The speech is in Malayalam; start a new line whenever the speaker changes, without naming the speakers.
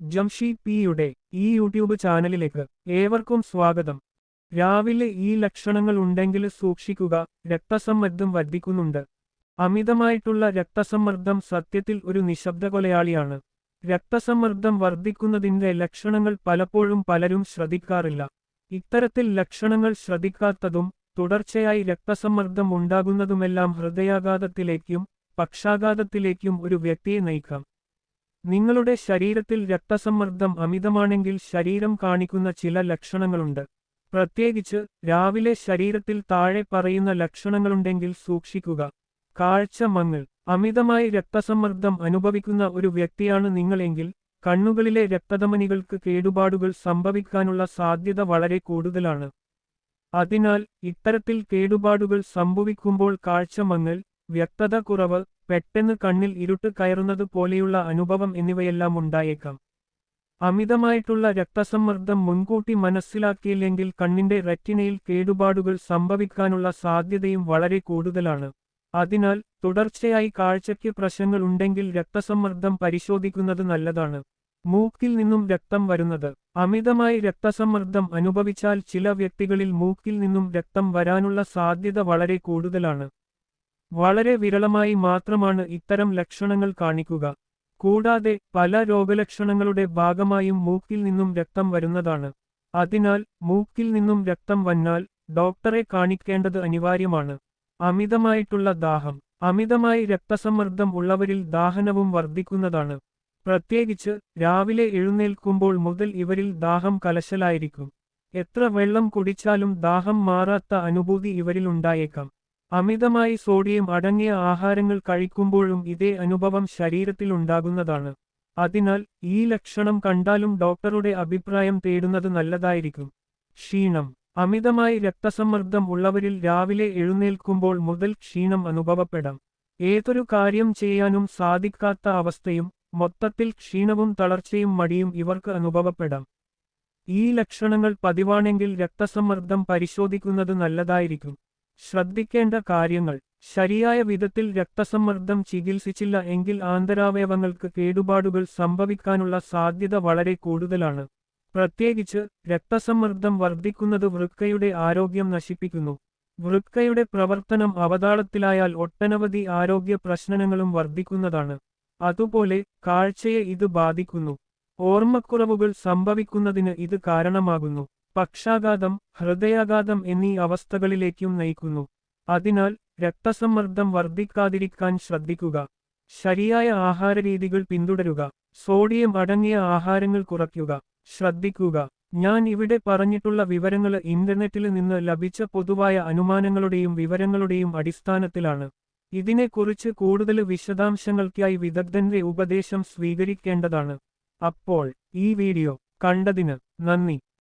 ജംഷി പിയുടെ ഈ യൂട്യൂബ് ചാനലിലേക്ക് ഏവർക്കും സ്വാഗതം. രാവിലെ ഈ ലക്ഷണങ്ങൾ ഉണ്ടെങ്കിൽ സൂക്ഷിക്കുക രക്തസമ്മർദ്ദം വർദ്ധിക്കുന്നുണ്ട്. അമിതമായിട്ടുള്ള രക്തസമ്മർദ്ദം സത്യത്തിൽ ഒരു നിശബ്ദ കൊലയാളിയാണ്. രക്തസമ്മർദ്ദം വർദ്ധിക്കുന്നതിന്റെ ലക്ഷണങ്ങൾ പലപ്പോഴും പലരും ശ്രദ്ധിക്കാറില്ല. ഇത്തരത്തിൽ ലക്ഷണങ്ങൾ ശ്രദ്ധിക്കാത്തതും തുടർച്ചയായി രക്തസമ്മർദ്ദം ഉണ്ടാകുന്നതുമെല്ലാം ഹൃദയാഘാതത്തിലേക്കും പക്ഷാഘാതത്തിലേക്കും ഒരു വ്യക്തിയെ നയിക്കാം. നിങ്ങളുടെ ശരീരത്തിൽ രക്തസമ്മർദ്ദം അമിതമാണെങ്കിൽ ശരീരം കാണിക്കുന്ന ചില ലക്ഷണങ്ങളുണ്ട്. പ്രത്യേകിച്ച് രാവിലെ ശരീരത്തിൽ താഴെ പറയുന്ന ലക്ഷണങ്ങളുണ്ടെങ്കിൽ സൂക്ഷിക്കുക. കാഴ്ച മങ്ങൽ. അമിതമായി രക്തസമ്മർദ്ദം അനുഭവിക്കുന്ന ഒരു വ്യക്തിയാണ് നിങ്ങളെങ്കിൽ കണ്ണുകളിലെ രക്തധമനികൾക്ക് കേടുപാടുകൾ സംഭവിക്കാനുള്ള സാധ്യത വളരെ കൂടുതലാണ്. അതിനാൽ ഇത്തരത്തിൽ കേടുപാടുകൾ സംഭവിക്കുമ്പോൾ കാഴ്ച മങ്ങൽ വ്യക്തത കുറവ് പെട്ടെന്ന് കണ്ണിൽ ഇരുട്ട് കയറുന്നത് പോലെയുള്ള അനുഭവം എന്നിവയെല്ലാം ഉണ്ടായേക്കാം. അമിതമായിട്ടുള്ള രക്തസമ്മർദ്ദം മുൻകൂട്ടി മനസ്സിലാക്കിയില്ലെങ്കിൽ കണ്ണിന്റെ റെറ്റിനയിൽ കേടുപാടുകൾ സംഭവിക്കാനുള്ള സാധ്യതയും വളരെ കൂടുതലാണ്. അതിനാൽ തുടർച്ചയായി കാഴ്ചയ്ക്ക് പ്രശ്നങ്ങൾ ഉണ്ടെങ്കിൽ രക്തസമ്മർദ്ദം പരിശോധിക്കുന്നത് നല്ലതാണ്. മൂക്കിൽ നിന്നും രക്തം വരുന്നത്. അമിതമായി രക്തസമ്മർദ്ദം അനുഭവിച്ചാൽ ചില വ്യക്തികളിൽ മൂക്കിൽ നിന്നും രക്തം വരാനുള്ള സാധ്യത വളരെ കൂടുതലാണ്. വളരെ വിരളമായി മാത്രമാണ് ഇത്തരം ലക്ഷണങ്ങൾ കാണിക്കുക. കൂടാതെ പല രോഗലക്ഷണങ്ങളുടെ ഭാഗമായും മൂക്കിൽ നിന്നും രക്തം വരുന്നതാണ്. അതിനാൽ മൂക്കിൽ നിന്നും രക്തം വന്നാൽ ഡോക്ടറെ കാണിക്കേണ്ടത് അനിവാര്യമാണ്. അമിതമായിട്ടുള്ള ദാഹം. അമിതമായി രക്തസമ്മർദ്ദം ഉള്ളവരിൽ ദാഹനവും വർദ്ധിക്കുന്നതാണ്. പ്രത്യേകിച്ച് രാവിലെ എഴുന്നേൽക്കുമ്പോൾ മുതൽ ഇവരിൽ ദാഹം കലശലായിരിക്കും. എത്ര വെള്ളം കുടിച്ചാലും ദാഹം മാറാത്ത അനുഭൂതി ഇവരിൽ ഉണ്ടായേക്കാം. അമിതമായി സോഡിയം അടങ്ങിയ ആഹാരങ്ങൾ കഴിക്കുമ്പോഴും ഇതേ അനുഭവം ശരീരത്തിൽ ഉണ്ടാകുന്നതാണ്. അതിനാൽ ഈ ലക്ഷണം കണ്ടാലും ഡോക്ടറുടെ അഭിപ്രായം തേടുന്നത് നല്ലതായിരിക്കും. ക്ഷീണം. അമിതമായി രക്തസമ്മർദ്ദം ഉള്ളവരിൽ രാവിലെ എഴുന്നേൽക്കുമ്പോൾ മുതൽ ക്ഷീണം അനുഭവപ്പെടാം. ഏതൊരു കാര്യം ചെയ്യാനും സാധിക്കാത്ത അവസ്ഥയും മൊത്തത്തിൽ ക്ഷീണവും തളർച്ചയും മടിയും ഇവർക്ക് അനുഭവപ്പെടാം. ഈ ലക്ഷണങ്ങൾ പതിവാണെങ്കിൽ രക്തസമ്മർദ്ദം പരിശോധിക്കുന്നത് നല്ലതായിരിക്കും. ശ്രദ്ധിക്കേണ്ട കാര്യങ്ങൾ. ശരിയായ വിധത്തിൽ രക്തസമ്മർദ്ദം ചികിത്സിച്ചില്ല എങ്കിൽ ആന്തരാവയവങ്ങൾക്ക് കേടുപാടുകൾ സംഭവിക്കാനുള്ള സാധ്യത വളരെ കൂടുതലാണ്. പ്രത്യേകിച്ച് രക്തസമ്മർദ്ദം വർദ്ധിക്കുന്നത് വൃക്കയുടെ ആരോഗ്യം നശിപ്പിക്കുന്നു. വൃക്കയുടെ പ്രവർത്തനം അവതാളത്തിലായാൽ ഒട്ടനവധി ആരോഗ്യ പ്രശ്നങ്ങളും വർദ്ധിക്കുന്നതാണ്. അതുപോലെ കാഴ്ചയെ ഇത് ബാധിക്കുന്നു. ഓർമ്മക്കുറവുകൾ സംഭവിക്കുന്നതിന് ഇത് കാരണമാകുന്നു. പക്ഷാഘാതം ഹൃദയാഘാതം എന്നീ അവസ്ഥകളിലേക്കും നയിക്കുന്നു. അതിനാൽ രക്തസമ്മർദ്ദം വർദ്ധിക്കാതിരിക്കാൻ ശ്രദ്ധിക്കുക. ശരിയായ ആഹാരരീതികൾ പിന്തുടരുക. സോഡിയം അടങ്ങിയ ആഹാരങ്ങൾ കുറയ്ക്കുക. ശ്രദ്ധിക്കുക. ഞാൻ ഇവിടെ പറഞ്ഞിട്ടുള്ള വിവരങ്ങൾ ഇന്റർനെറ്റിൽ നിന്ന് ലഭിച്ച പൊതുവായ അനുമാനങ്ങളുടെയും വിവരങ്ങളുടെയും അടിസ്ഥാനത്തിലാണ്. ഇതിനെക്കുറിച്ച് കൂടുതൽ വിശദാംശങ്ങൾക്കായി വിദഗ്ധന്റെ ഉപദേശം സ്വീകരിക്കേണ്ടതാണ്. അപ്പോൾ ഈ വീഡിയോ കണ്ടതിന് നന്ദി.